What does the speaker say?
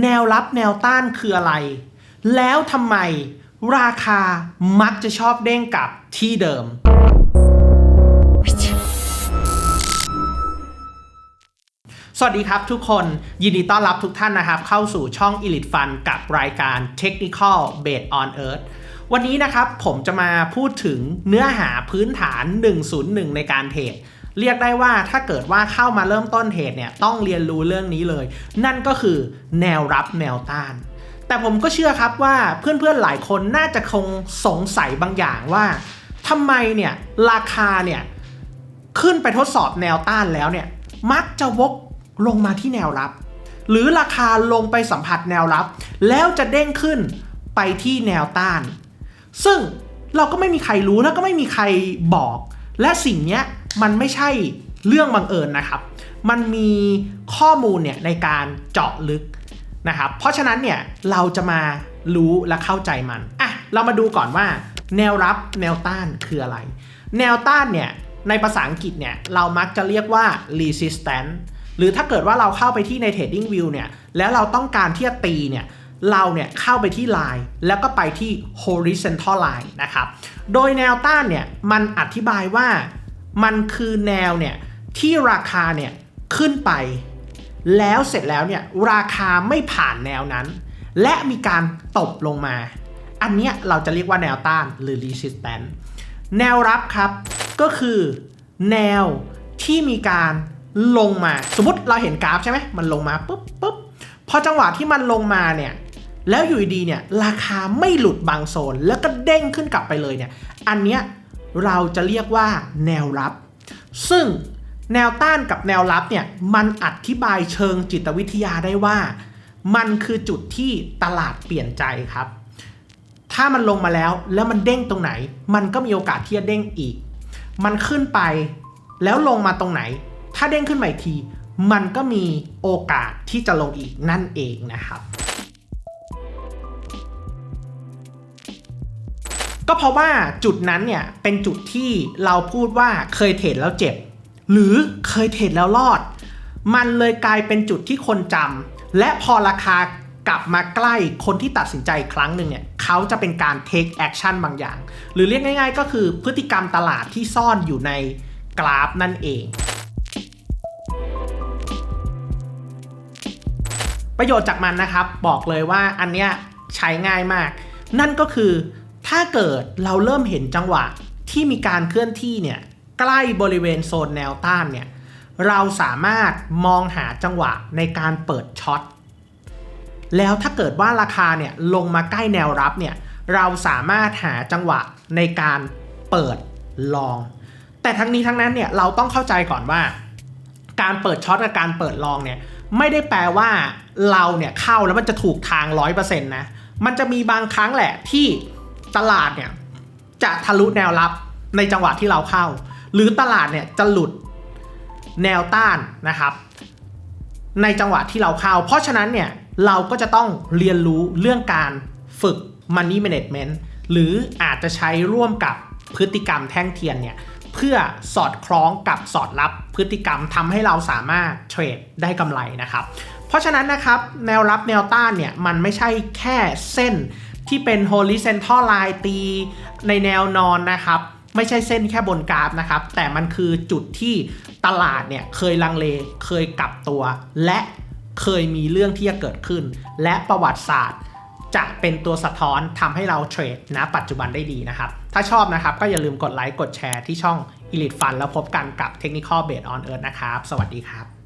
แนวรับแนวต้านคืออะไร แล้วทำไมราคามักจะชอบเด้งกลับที่เดิม สวัสดีครับทุกคนยินดีต้อนรับทุกท่านนะครับ เข้าสู่ช่อง Elite Fund กับรายการ Technical Based on Earth วันนี้นะครับผมจะมาพูดถึงเนื้อหาพื้นฐาน 101 ในการเทรด เรียกได้ว่าถ้าเกิดว่าเข้ามาเริ่มต้นเทรดเนี่ยต้องเรียนรู้เรื่องนี้เลย นั่นก็คือแนวรับแนวต้าน แต่ผมก็เชื่อครับว่าเพื่อนๆหลายคนน่าจะคงสงสัยบางอย่างว่าทำไมเนี่ยราคาเนี่ยขึ้นไปทดสอบแนวต้านแล้วเนี่ยมักจะวกลงมาที่แนวรับ หรือราคาลงไปสัมผัสแนวรับ แล้วจะเด้งขึ้นไปที่แนวต้าน ซึ่งเราก็ไม่มีใครรู้แล้วก็ไม่มีใครบอก และสิ่งเนี้ย มันไม่ใช่เรื่องบังเอิญนะครับ มันมีข้อมูลเนี่ยในการเจาะลึกนะครับ เพราะฉะนั้นเนี่ยเราจะมารู้และเข้าใจมัน อะ เรามาดูก่อนว่า แนวรับแนวต้านคืออะไร แนวต้านเนี่ยในภาษาอังกฤษเนี่ยเรามักจะเรียกว่า resistance หรือถ้าเกิดว่าเราเข้าไปที่ใน trading view เนี่ย แล้วเราต้องการที่จะตีเนี่ย เราเนี่ยเข้าไปที่ line แล้วก็ไปที่ horizontal line นะครับ โดยแนวต้านเนี่ยมันอธิบายว่า มันคือแนวเนี่ยที่ราคาเนี่ยขึ้นไป แล้วเสร็จแล้วเนี่ยราคาไม่ผ่านแนวนั้น และมีการตบลงมา อันเนี้ยเราจะเรียกว่าแนวต้านหรือ resistance แนวรับครับก็คือแนวที่มีการลงมา สมมติเราเห็นกราฟใช่ไหมมันลงมาปุ๊บปุ๊บพอจังหวะที่มันลงมาเนี่ยแล้วอยู่ดีเนี่ยราคาไม่หลุดบางโซน แล้วก็เด้งขึ้นกลับไปเลยเนี่ยอันเนี้ย เราจะเรียกว่าแนวรับ ซึ่งแนวต้านกับแนวรับเนี่ยมันอธิบายเชิงจิตวิทยาได้ว่า มันคือจุดที่ตลาดเปลี่ยนใจครับ ถ้ามันลงมาแล้วแล้วมันเด้งตรงไหน มันก็มีโอกาสที่จะเด้งอีก มันขึ้นไปแล้วลงมาตรงไหน ถ้าเด้งขึ้นมาอีกที มันก็มีโอกาสที่จะลงอีกนั่นเองนะครับ ก็เพราะว่าจุดนั้นเนี่ยเป็นจุดที่เราพูดว่าเคยเทรดแล้วเจ็บ หรือเคยเทรดแล้วรอด มันเลยกลายเป็นจุดที่คนจำและพอราคากลับมาใกล้คนที่ตัดสินใจครั้งหนึ่งเนี่ยเขาจะเป็นการ take action บางอย่าง หรือเรียกง่าย ๆ ก็คือพฤติกรรมตลาดที่ซ่อนอยู่ในกราฟนั่นเอง ประโยชน์จากมันนะครับ บอกเลยว่าอันเนี้ยใช้ง่ายมาก นั่นก็คือ ถ้าเกิดเราเริ่มเห็นจังหวะที่มีการเคลื่อนที่เนี่ยใกล้บริเวณโซนแนวต้านเนี่ยเราสามารถมองหาจังหวะในการเปิดช็อตแล้วถ้าเกิดว่าราคาเนี่ยลงมาใกล้แนวรับเนี่ยเราสามารถหาจังหวะในการเปิดลอง แต่ทั้งนี้ทั้งนั้นเนี่ยเราต้องเข้าใจก่อนว่า การเปิดช็อตกับการเปิดลองเนี่ยไม่ได้แปลว่าเราเนี่ยเข้าแล้วมันจะถูกทางร้อยเปอร์เซ็นต์นะมันจะมีบางครั้งแหละที่ ตลาดเนี่ยจะทะลุแนวรับในจังหวะที่เราเข้า หรือตลาดเนี่ยจะหลุดแนวต้านนะครับ ในจังหวะที่เราเข้า เพราะฉะนั้นเนี่ยเราก็จะต้องเรียนรู้เรื่องการฝึก Money Management หรืออาจจะใช้ร่วมกับพฤติกรรมแท่งเทียนเนี่ยเพื่อสอดคล้องกับสอดรับพฤติกรรมทำให้เราสามารถเทรดได้กำไรนะครับ เพราะฉะนั้นนะครับแนวรับแนวต้านเนี่ยมันไม่ใช่แค่เส้น ที่เป็น horizontal line ตีในแนวนอนนะครับ ไม่ใช่เส้นแค่บนกราฟนะครับ แต่มันคือจุดที่ตลาดเนี่ยเคยลังเลเคยกลับตัว และเคยมีเรื่องที่จะเกิดขึ้น และประวัติศาสตร์จะเป็นตัวสะท้อนทำให้เราเทรดณปัจจุบันได้ดีนะครับ ถ้าชอบนะครับก็อย่าลืมกดไลค์กดแชร์ที่ช่อง Elite Fund แล้วพบกันกับ Technical Based on Earth นะครับ สวัสดีครับ